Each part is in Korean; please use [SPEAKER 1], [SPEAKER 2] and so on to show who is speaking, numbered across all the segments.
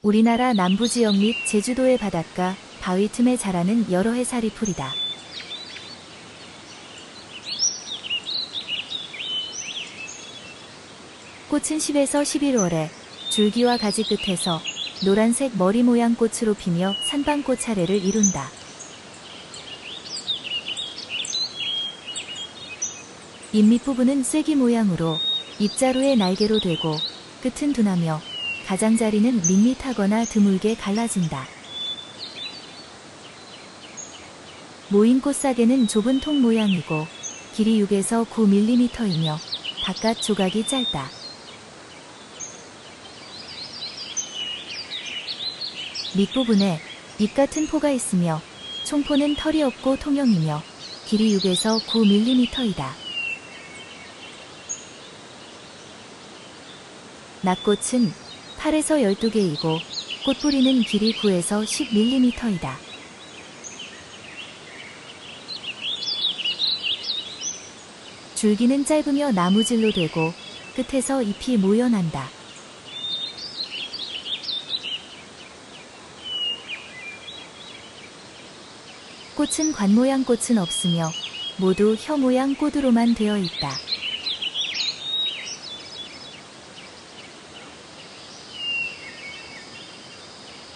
[SPEAKER 1] 우리나라 남부 지역 및 제주도의 바닷가, 바위 틈에 자라는 여러 해살이 풀이다. 꽃은 10에서 11월에 줄기와 가지 끝에서 노란색 머리 모양 꽃으로 피며 산방꽃 차례를 이룬다. 잎밑 부분은 쐐기 모양으로 잎자루의 날개로 되고 끝은 둔하며 가장자리는 밋밋하거나 드물게 갈라진다. 모인 꽃사계는 좁은 통 모양이고 길이 6에서 9mm이며 바깥 조각이 짧다. 밑부분에 잎 같은 포가 있으며 총포는 털이 없고 통형이며 길이 6에서 9mm이다. 낙꽃은 8에서 12개이고 꽃뿌리는 길이 9에서 10mm이다. 줄기는 짧으며 나무질로 되고 끝에서 잎이 모여난다. 꽃은 관 모양 꽃은 없으며 모두 혀 모양 꽃으로만 되어 있다.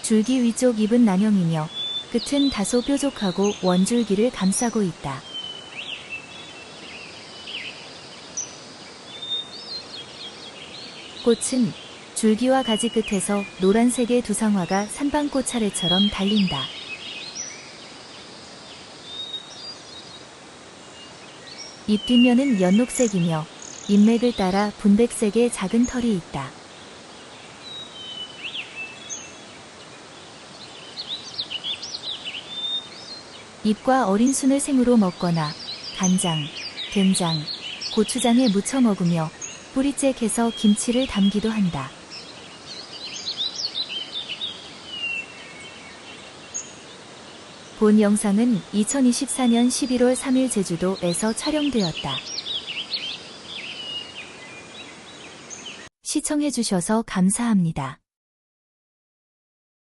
[SPEAKER 1] 줄기 위쪽 잎은 난형이며 끝은 다소 뾰족하고 원줄기를 감싸고 있다. 꽃은 줄기와 가지 끝에서 노란색의 두상화가 산방꽃 차례처럼 달린다. 잎 뒷면은 연녹색이며 잎맥을 따라 분백색의 작은 털이 있다. 잎과 어린 순을 생으로 먹거나 간장, 된장, 고추장에 무쳐 먹으며 뿌리째 캐서 김치를 담기도 한다. 본 영상은 2024년 11월 3일 제주도에서 촬영되었다. 시청해주셔서 감사합니다.